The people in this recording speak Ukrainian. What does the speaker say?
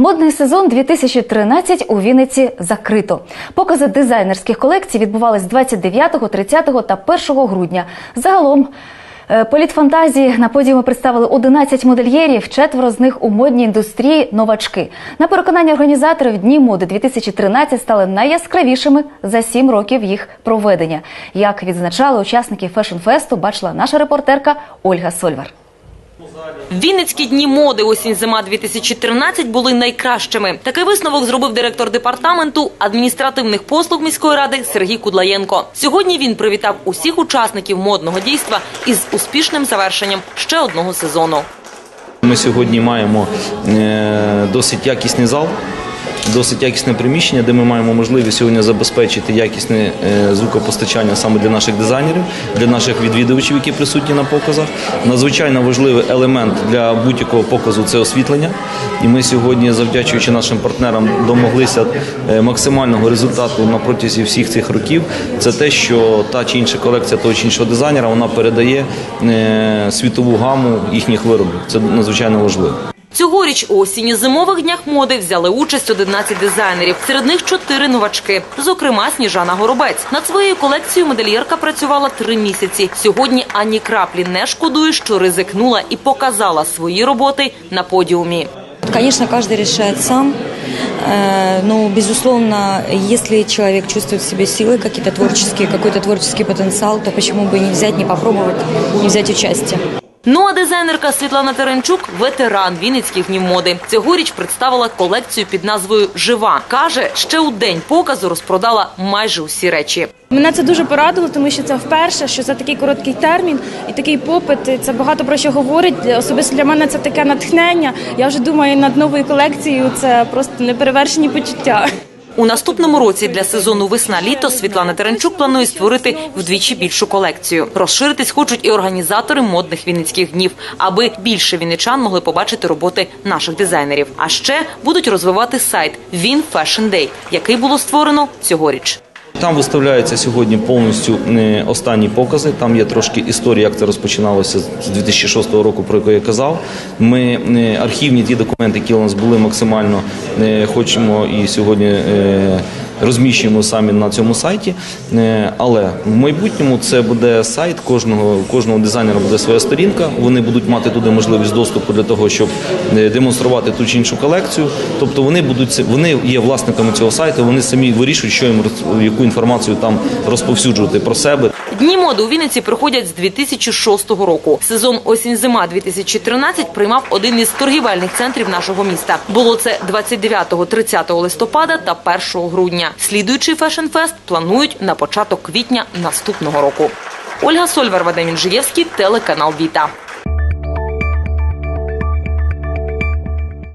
Модний сезон 2013 у Вінниці закрито. Покази дизайнерських колекцій відбувались 29, 30 та 1 грудня. Загалом е, політ фантазії на подіумі представили 11 модельєрів, четверо з них у модній індустрії новачки. На переконання організаторів Дні моди 2013 стали найяскравішими за 7 років їх проведення. Як відзначали учасники фешн-фесту, бачила наша репортерка Ольга Сольвар. Вінницькі дні моди осінь-зима 2013 були найкращими. Такий висновок зробив директор департаменту адміністративних послуг міської ради Сергій Кудлаєнко. Сьогодні він привітав усіх учасників модного дійства із успішним завершенням ще одного сезону. Ми сьогодні маємо е, досить якісний зал, досить якісне приміщення, де ми маємо можливість сьогодні забезпечити якісне е, звукопостачання саме для наших дизайнерів, для наших відвідувачів, які присутні на показах. Надзвичайно важливий елемент для будь-якого показу це освітлення. І ми сьогодні, завдячуючи нашим партнерам, домоглися е, максимального результату на протязі всіх цих років. Це те, що та чи інша колекція того чи іншого дизайнера вона передає е, світову гаму їхніх виробів. Це надзвичайно важливо. Цьогоріч у осінньо-зимових днях моди взяли участь 11 дизайнерів. Серед них чотири новачки. Зокрема, Сніжана Горобець. Над своєю колекцією модельєрка працювала три місяці. Сьогодні ані краплі не шкодує, що ризикнула і показала свої роботи на подіумі. Конечно, каждый решает сам. Э, Но, безусловно, если человек чувствует в себе силы какие-то творческие, какой-то творческий потенциал, то почему бы и не взять, не попробовать, не взять участие. Ну а дизайнерка Світлана Теренчук – ветеран Вінницьких днів моди. Цьогоріч представила колекцію під назвою «Жива». Каже, ще у день показу розпродала майже усі речі. Мене це дуже порадило, тому що це вперше, що за такий короткий термін і такий попит. Це багато про що говорить. Особисто для мене це таке натхнення. Я вже думаю над новою колекцією. Це просто неперевершені почуття. У наступному році для сезону весна-літо Світлана Теренчук планує створити вдвічі більшу колекцію. Розширитись хочуть і організатори модних вінницьких днів, аби більше вінничан могли побачити роботи наших дизайнерів. А ще будуть розвивати сайт Він Фешн Дей, який було створено цьогоріч. Там виставляються сьогодні повністю е, останні покази. Там є трошки історія, як це розпочиналося з 2006 року, про яку я казав. Ми е, архівні ті документи, які у нас були максимально е, хочемо і сьогодні. Розміщуємо самі на цьому сайті, Е, але в майбутньому це буде сайт кожного кожного дизайнера буде своя сторінка. Вони будуть мати туди можливість доступу для того, щоб е, демонструвати ту чи іншу колекцію. Тобто вони будуть вони є власниками цього сайту. Вони самі вирішують, що їм яку інформацію там розповсюджувати про себе. Дні моди у Вінниці проходять з 2006 року. Сезон осінь-зима 2013 приймав один із торгівельних центрів нашого міста. Було це 29-30 листопада та 1 грудня. Слідуючий фешн-фест планують на початок квітня наступного року. Ольга Сольвар, Вадим Інжиєвський, телеканал Віта.